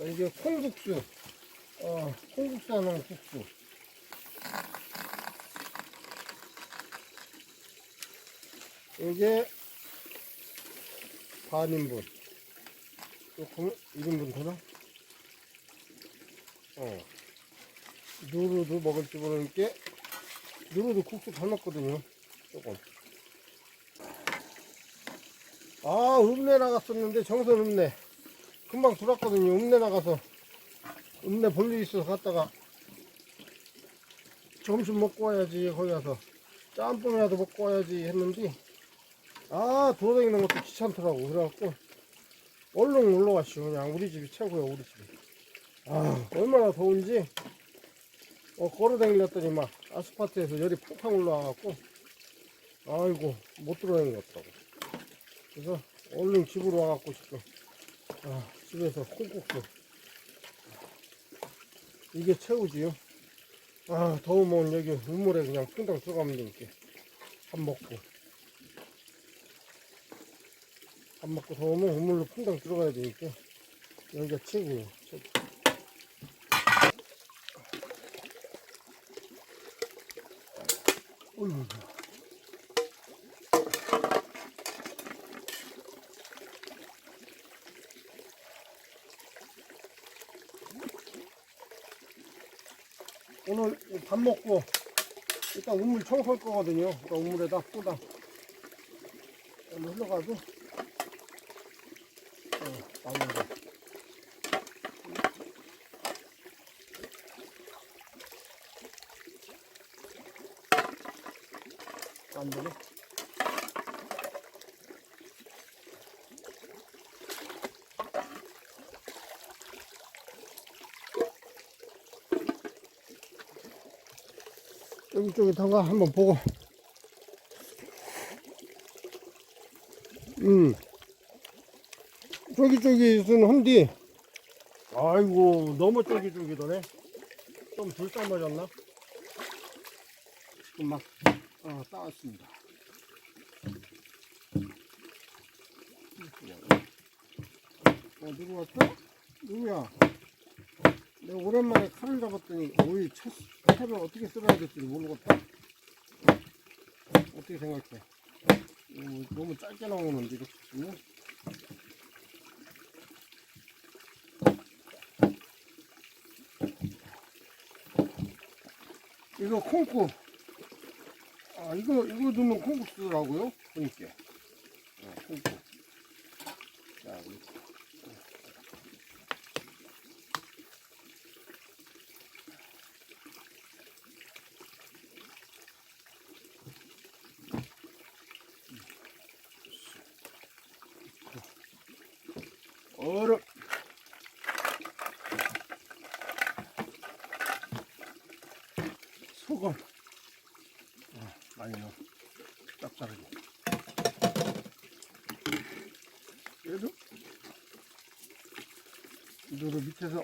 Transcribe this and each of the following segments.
이게 콩국수. 어, 콩국수 하는 국수. 이게 반인분. 조금 1인분 되나? 어. 누르도 먹을 줄 모르는 게 누르도 국수 닮았거든요. 조금. 아, 읍내 나갔었는데 정선 읍내. 금방 들어왔거든요. 읍내 나가서 읍내 볼일 있어서 갔다가 점심 먹고 와야지 거기 가서. 짬뽕이라도 먹고 와야지 했는데 아 돌아다니는 것도 귀찮더라고. 그래갖고 얼른 올라왔죠 그냥. 우리 집이 최고야 우리 집이. 아 얼마나 더운지. 어, 걸어다니렸더니 막 아스팔트에서 열이 팡팡 올라와갖고 아이고 못 같더라고. 그래서 얼른 집으로 와갖고 지금 아, 집에서 콩국수. 이게 최고지요. 아 더우면 여기 우물에 그냥 퐁당 들어가면 되니까 밥 먹고. 밥 먹고 더우면 우물로 퐁당 들어가야 되니까 여기가 최고예요 최고. 어이구 오늘 밥 먹고 일단 우물 청소할 거거든요. 그러니까 우물에다 오늘 흘러가도 어, 거. 안 되네. 쪽에다가 한번 보고. 음. 쫄깃쫄깃은 한디. 아이고, 너무 쫄깃쫄깃하네. 좀덜 삶아졌나? 지금 막, 어, 따왔습니다. 어, 누구 왔어? 누구야? 내가 오랜만에 칼을 잡았더니 오이 차, 차를 어떻게 썰어야 될지 모르겠다. 어떻게 생각해? 오, 너무 짧게 나오는데 이렇게 쓰면? 이거 콩국. 아 이거 이거 넣으면 콩국수라고요? 그러니까. 어, 콩국. 얼음. 소금. 어, 많이 넣어. 짭짤하게. 그래도 이거를 밑에서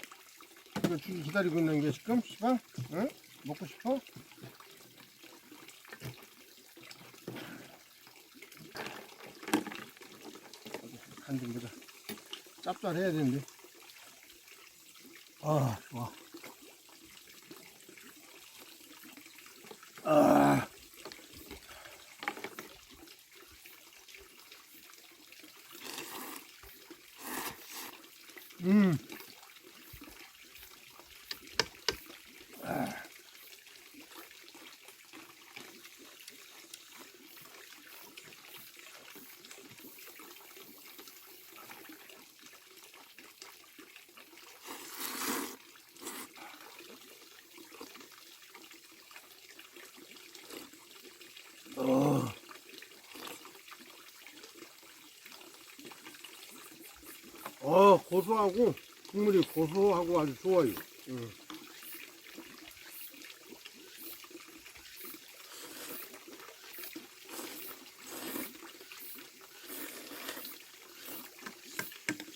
이거 주기 기다리고 있는 게 지금 시방? 응? 먹고 싶어? 간좀 보자. 짭짤해야 되는데. 아, 좋아. 아. 고소하고, 국물이 고소하고 아주 좋아요. 음.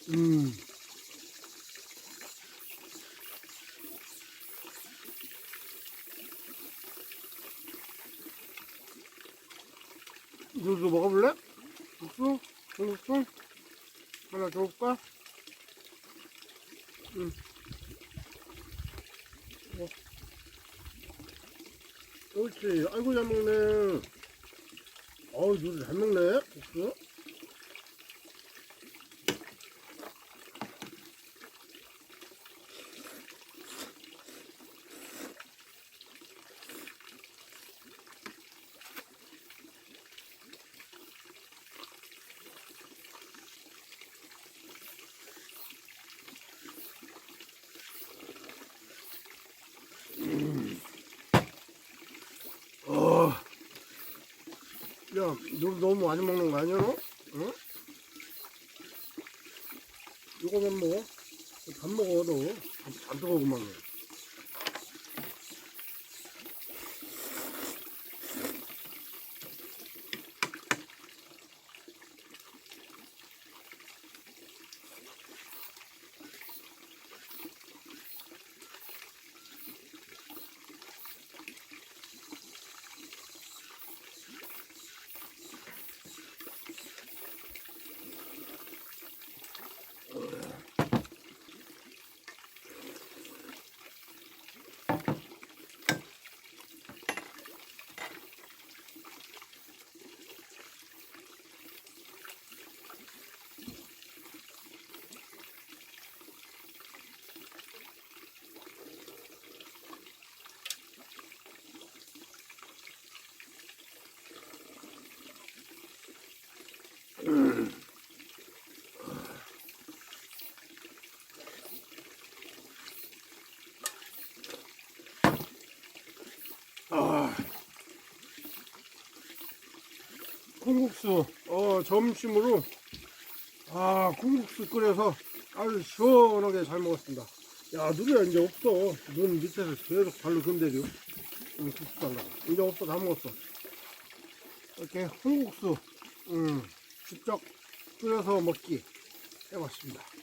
음. 이거도 먹어볼래? 국수? 국수? 하나 줘볼까? 응. 어. 옳지. 아이고, 잘 먹네. 어우, 누리 잘 먹네. 국수. 야, 너 너무 많이 먹는 거 아니야, 너? 응? 이거만 먹어. 밥 먹어, 너. 밥, 안 뜨거구만. 아. 콩국수, 어, 점심으로, 아, 콩국수 끓여서 아주 시원하게 잘 먹었습니다. 야, 누리야, 이제 없어. 눈 밑에서 계속 발로 건드려. 음, 국수 달라고. 이제 없어, 다 먹었어. 이렇게 콩국수, 음, 직접 끓여서 먹기 해봤습니다.